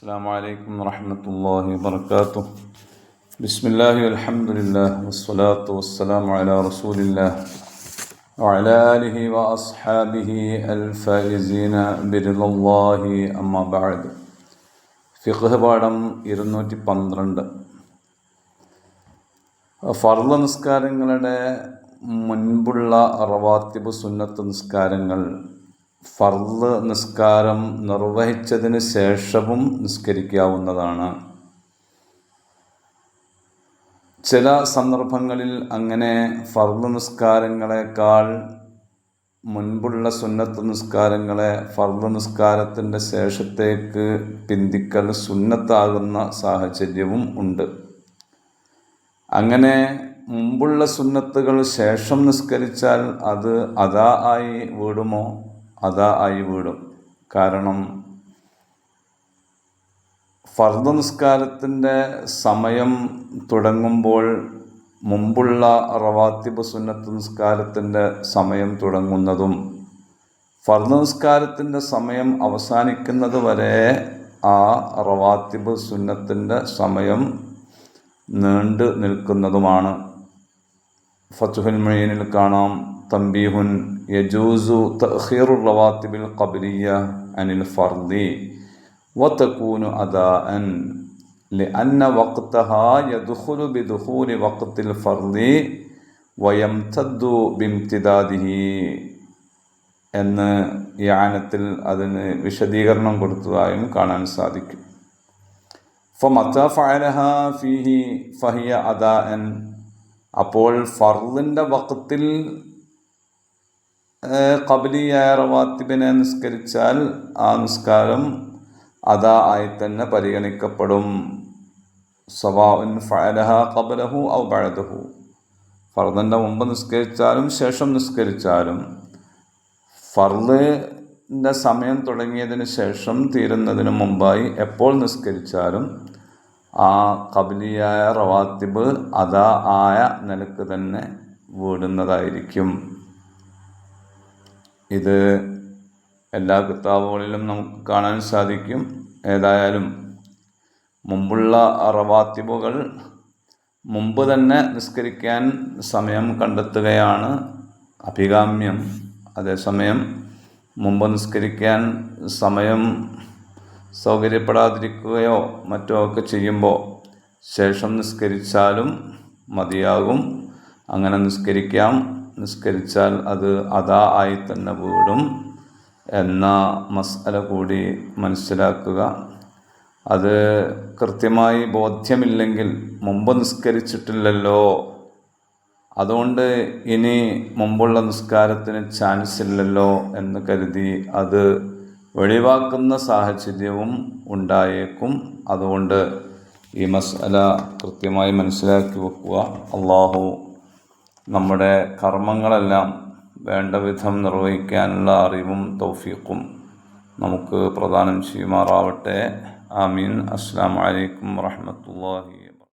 السلام عليكم ورحمة الله وبركاته بسم الله والحمد لله والصلاة والسلام على رسول الله وعلى آله وأصحابه الفائزين برضا الله أما بعد ഫിഖ് പാഠം ഇരുന്നൂറ്റി പന്ത്രണ്ട് ഫർള നിസ്കാരങ്ങളുടെ മുൻപുള്ള റവാത്തിബ് സുന്നത്ത് നിസ്കാരങ്ങൾ ഫർൾ നിസ്കാരം നിർവഹിച്ചതിന് ശേഷവും നിസ്കരിക്കാവുന്നതാണ്. ചില സന്ദർഭങ്ങളിൽ അങ്ങനെ ഫർൾ നിസ്കാരങ്ങളെക്കാൾ മുൻപുള്ള സുന്നത്ത് നിസ്കാരങ്ങളെ ഫർൾ നിസ്കാരത്തിന്റെ ശേഷത്തേക്ക് പിന്തിക്കൽ സുന്നത്താകുന്ന സാഹചര്യവും ഉണ്ട്. അങ്ങനെ മുമ്പുള്ള സുന്നത്തുകൾ ശേഷം നിസ്കരിച്ചാൽ അത് അതാ ആയി വീടുമോ? അതാ ആയി വീടും. കാരണം ഫർദ നിസ്കാരത്തിന്റെ സമയം തുടങ്ങുമ്പോൾ മുമ്പുള്ള റവാത്തിബ് സുന്നത്ത് നിസ്കാരത്തിന്റെ സമയം തുടങ്ങുന്നതും ഫർദ നിസ്കാരത്തിന്റെ സമയം അവസാനിക്കുന്നത് വരെ ആ റവാത്തിബ് സുന്നത്തിന്റെ സമയം നീണ്ടു നിൽക്കുന്നതുമാണ്. ഫത്തുഹുൽ മൊയ്യനിൽ കാണാം തമ്പീഹുൻ യജൂസു തഖീറു റവാത്തിബിൽ ഖബലിയ അനിൽ ഫർദി وتكون أداء لأن وقتها يدخل بدخول وقت الفرض ويمتد بامتداده എന്ന് യാനത്തിൽ അതിന് വിശദീകരണം കൊടുത്തതായും കാണാൻ സാധിക്കും ഫമത്ത ഫഅലഹ ഫീഹി ഫഹിയ അദാഅൻ അപ്പോൾ ഫർദിന്റെ വക്കത്തിൽ കബലിയായ റവാത്തിബിനെ നിസ്കരിച്ചാൽ ആ നിസ്കാരം അതാ ആയി തന്നെ പരിഗണിക്കപ്പെടും. സവാഉൻ ഫഅലഹ കബലഹു ഔ ബഅദഹു. ഫർദിന്റെ മുമ്പ് നിസ്കരിച്ചാലും ശേഷം നിസ്കരിച്ചാലും ഫർദിന്റെ സമയം തുടങ്ങിയതിന് ശേഷം തീരുന്നതിന് മുമ്പായി എപ്പോൾ നിസ്കരിച്ചാലും ആ കബലിയായ റവാത്തിബ് അതാ ആയ നിലയ്ക്ക് തന്നെ വീടുന്നതായിരിക്കും. ഇത് എല്ലാ കിതാബുകളിലും നമുക്ക് കാണാൻ സാധിക്കും. ഏതായാലും മുമ്പുള്ള റവാത്തിബുകൾ മുമ്പ് തന്നെ നിസ്കരിക്കാൻ സമയം കണ്ടെത്തുകയാണ്. അഭികാമ്യം. അതേസമയം മുമ്പ് നിസ്കരിക്കാൻ സമയം സൗകര്യപ്പെടാതിരിക്കുകയോ മറ്റോ ഒക്കെ ചെയ്യുമ്പോൾ ശേഷം നിസ്കരിച്ചാലും മതിയാകും. അങ്ങനെ നിസ്കരിക്കാം. നിസ്കരിച്ചാൽ അത് അതാ ആയി തന്നെ വീടും എന്ന മസാല കൂടി മനസ്സിലാക്കുക. അത് കൃത്യമായി ബോധ്യമില്ലെങ്കിൽ മുമ്പ് നിസ്കരിച്ചിട്ടില്ലല്ലോ. അതുകൊണ്ട് ഇനി മുമ്പുള്ള നിസ്കാരത്തിന് ചാൻസ് ഇല്ലല്ലോ എന്ന് കരുതി അത് ഒഴിവാക്കുന്ന സാഹചര്യവും ഉണ്ടായേക്കും. അതുകൊണ്ട് ഈ മസാല കൃത്യമായി മനസ്സിലാക്കി വെക്കുക. അള്ളാഹു നമ്മുടെ കർമ്മങ്ങളെല്ലാം വേണ്ട വിധം നിർവഹിക്കാനുള്ള അറിവും തൗഫീഖും നമുക്ക് പ്രദാനം ചെയ്യുമാറാവട്ടെ. ആമീൻ. അസ്സാം വലൈക്കും വാഹമത്തല്ലാഹി